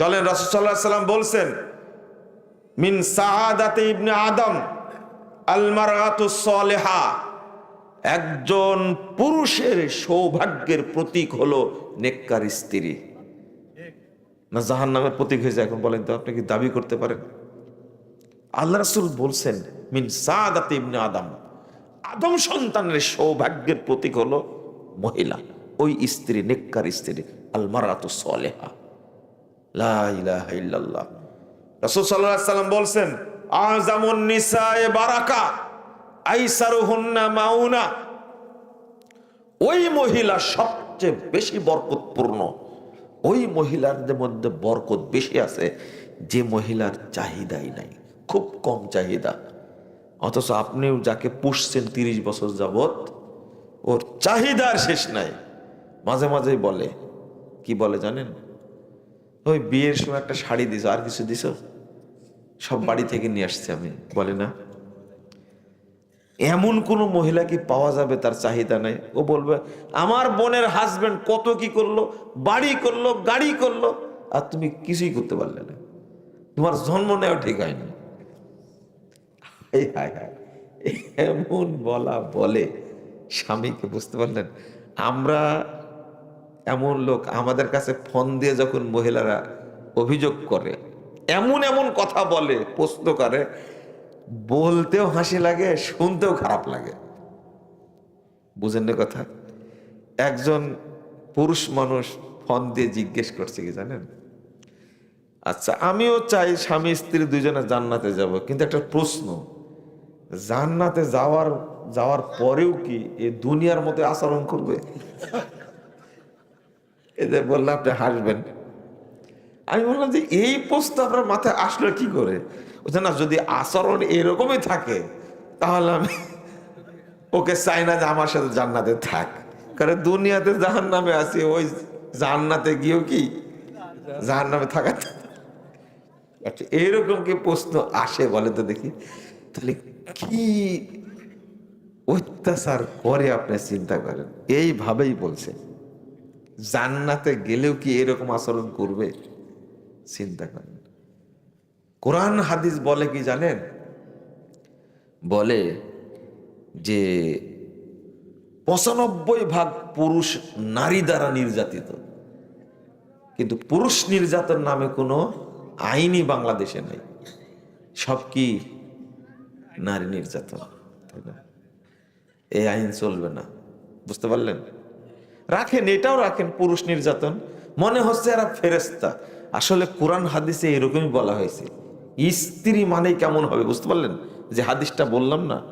চলেন রাসূলুল্লাহ সাল্লাম বলছেন, মিন সাআদাতে ইবনে আদম আল মারআতু সালেহা একজন পুরুষের সৌভাগ্যের প্রতীক হলো নেককার স্ত্রী। না জাহান নামের প্রতীক হয়েছে এখন বলেন তো, আপনি কি দাবি করতে পারেন? আল্লাহ রাসূল বলছেন, মিন সাআদাতে ইবনে আদম আদম সন্তানের সৌভাগ্যের প্রতীক হলো মহিলা, ওই স্ত্রী, নেককার স্ত্রী আল বলছেন মাউনা। ওই মহিলা সবচেয়ে বেশি বরকতপূর্ণ। ওই মধ্যে বরকত বেশি আছে যে মহিলার চাহিদাই নাই, খুব কম চাহিদা। অথচ আপনিও যাকে পুষছেন তিরিশ বছর যাবত ওর চাহিদার শেষ নাই। মাঝে মাঝেই বলে, কি বলে জানেন? ওই বিয়ের সময় একটা শাড়ি দিছ, আর কিছু দিছ? সব বাড়ি থেকে নিয়ে আসছি আমি, বলে না। এমন কোনো মহিলা কি পাওয়া যাবে তার চাহিদা নাই? ও বলবে, আমার বোনের হাজবেন্ড কত কি করল, বাড়ি করল, গাড়ি করল, আর তুমি কিছুই করতে পারলে না। তোমার জন্ম নেওয়া ঠিক হয়নি। হায় হায়, এমন বলা বলে স্বামীকে বুঝতে পারলেন। আমরা এমন লোক আমাদের কাছে ফোন দিয়ে যখন মহিলারা অভিযোগ করে, এমন এমন কথা বলে, প্রশ্ন করে, বলতেও হাসি লাগে, শুনতেও খারাপ লাগে। বুঝেন না কথা? একজন পুরুষ মানুষ ফোন দিয়ে জিজ্ঞেস করছে কি জানেন? আচ্ছা আমিও চাই স্বামী, স্ত্রী দুজনে জান্নাতে যাব, কিন্তু একটা প্রশ্ন, জান্নাতে যাওয়ার যাওয়ার পরেও কি এ দুনিয়ার মতো আচরণ করবে? এদের বললে আপনি হাসবেন। আমি বললাম যে এই প্রশ্ন আপনার মাথায় আসলো কি করে? বলছে, না, যদি আচরণ এরকমই থাকে, তাহলে আমি ওকে চাই না যে আমার সাথে জান্নাতে থাক। কারণ দুনিয়াতে জাহান নামে আছি, ওই জান্নাতে গিয়েও কি জাহান নামে থাকা আচ্ছা এরকম কি প্রশ্ন আসে বলে তো দেখি। তাহলে কি অত্যাচার করে আপনি চিন্তা করেন? এইভাবেই বলছে। জান্নাতে গেলেও কি এরকম আচরণ করবে? চিন্তা করেন। কোরআন হাদিস বলে কি জানেন? বলে যে পঁচানব্বই ভাগ পুরুষ নারী দ্বারা নির্যাতিত। কিন্তু পুরুষ নির্যাতন নামে কোনো আইনই বাংলাদেশে নেই। সব কি নারী নির্যাতন, তাই না? এই আইন চলবে না। বুঝতে পারলেন? রাখেন, এটাও রাখেন, পুরুষ নির্যাতন। মনে হচ্ছে এরা ফেরেস্তা আসলে কোরআন, হাদিসে এরকমই বলা হয়েছে। স্ত্রী মানেই কেমন হবে, বুঝতে পারলেন? যে হাদিসটা বললাম না